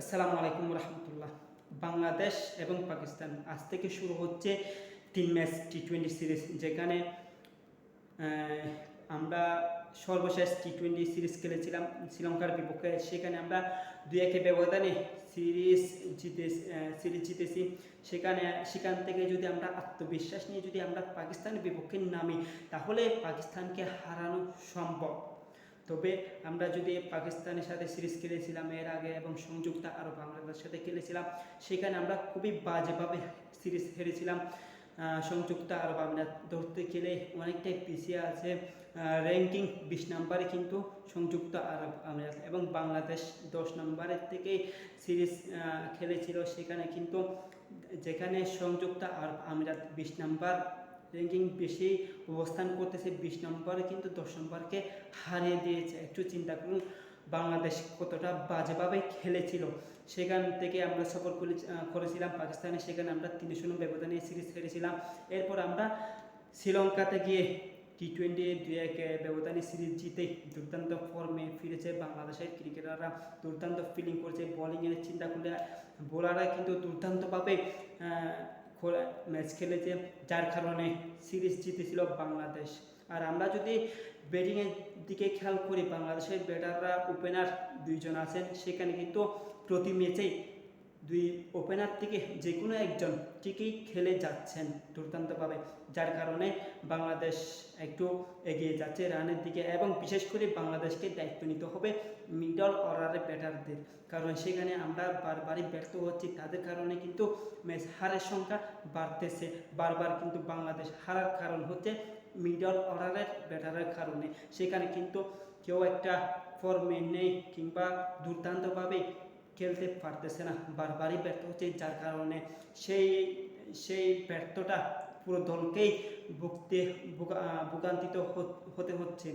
আসসালামু আলাইকুম রহমতুল্লাহ। বাংলাদেশ এবং পাকিস্তান আজ থেকে শুরু হচ্ছে তিন ম্যাচ টি টোয়েন্টি সিরিজ যেখানে আমরা সর্বশেষ টি টোয়েন্টি সিরিজ খেলেছিলাম শ্রীলঙ্কার বিপক্ষে। সেখানে আমরা দুই একে ব্যবধানে সিরিজ জিতে সিরিজ জিতেছি। সেখানে, সেখান থেকে যদি আমরা আত্মবিশ্বাস নিয়ে যদি আমরা পাকিস্তানের বিপক্ষে নামি, তাহলে পাকিস্তানকে হারানো সম্ভব। তবে আমরা যদি পাকিস্তানের সাথে সিরিজ খেলেছিলাম এর আগে এবং সংযুক্ত আরব আমিরাতের সাথে খেলেছিলাম, সেখানে আমরা খুবই বাজেভাবে সিরিজ হেরেছিলাম। সংযুক্ত আরব আমিরাত ধরতে গেলে অনেকটাই পিছিয়ে আছে র্যাঙ্কিং বিশ নম্বরে কিন্তু সংযুক্ত আরব আমিরাত এবং বাংলাদেশ দশ নম্বরের থেকে সিরিজ খেলেছিল। সেখানে কিন্তু যেখানে সংযুক্ত আরব আমিরাত বিশ নম্বর র্যাঙ্কিং বেশি অবস্থান করতেছে বিশ নম্বরে, কিন্তু দশ নম্বরকে হারিয়ে দিয়েছে। একটু চিন্তা করুন, বাংলাদেশ কতটা বাজেভাবে খেলেছিল। সেখান থেকে আমরা সফর করে করেছিলাম পাকিস্তানে, সেখানে আমরা তিন শূন্য ব্যবধানে সিরিজ হেরেছিলাম। এরপর আমরা শ্রীলঙ্কাতে গিয়ে টি টোয়েন্টি দুই এক ব্যবধানে সিরিজ জিতে দুর্দান্ত ফর্মে ফিরেছে বাংলাদেশের ক্রিকেটাররা। দুর্দান্ত ফিলিং করছে বোলিংয়ের চিন্তা করলে বোলাররা কিন্তু দুর্দান্তভাবে ম্যাচ খেলেছে, যার কারণে সিরিজ জিতেছিল বাংলাদেশ। আর আমরা যদি ব্যাটিংয়ের দিকে খেয়াল করি, বাংলাদেশের ব্যাটাররা ওপেনার দুইজন আছেন, সেখানে কিন্তু প্রতি ম্যাচেই দুই ওপেনার থেকে যে কোনো একজন ঠিকই খেলে যাচ্ছেন দুর্দান্তভাবে, যার কারণে বাংলাদেশ একটু এগিয়ে যাচ্ছে রানের দিকে এবং বিশেষ করে বাংলাদেশকে দায়িত্ব নিতে হবে মিডল অর্ডারের ব্যাটারদের কারণ সেখানে আমরা বারবারই ব্যর্থ হচ্ছি, তাদের কারণে কিন্তু ম্যাচ হারের সংখ্যা বাড়তেছে। বারবার কিন্তু বাংলাদেশ হারার কারণ হচ্ছে মিডল অর্ডারের ব্যাটারের কারণে। সেখানে কিন্তু কেউ একটা ফর্মে নেই কিংবা দুর্দান্তভাবে খেলতে পারতেছে না, বারবারই ব্যর্থ হচ্ছে, যার কারণে সেই সেই ব্যর্থটা পুরো দলকেই ভুগতে ভোগান্তিত হতে হচ্ছে।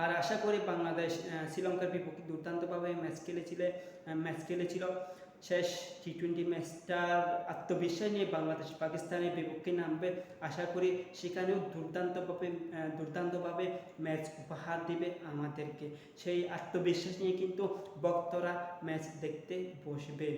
আর আশা করি বাংলাদেশ শ্রীলঙ্কার বিপক্ষে দুর্দান্তভাবে ম্যাচ খেলেছিলে ম্যাচ খেলেছিল। শেষ টি টোয়েন্টি ম্যাচটার আত্মবিশ্বাস নিয়ে বাংলাদেশ পাকিস্তানের বিপক্ষে নামবে। আশা করি সেখানেও দুর্দান্তভাবে দুর্দান্তভাবে ম্যাচ উপহার দিবে আমাদেরকে। সেই আত্মবিশ্বাস নিয়ে কিন্তু ভক্তরা ম্যাচ দেখতে বসবে।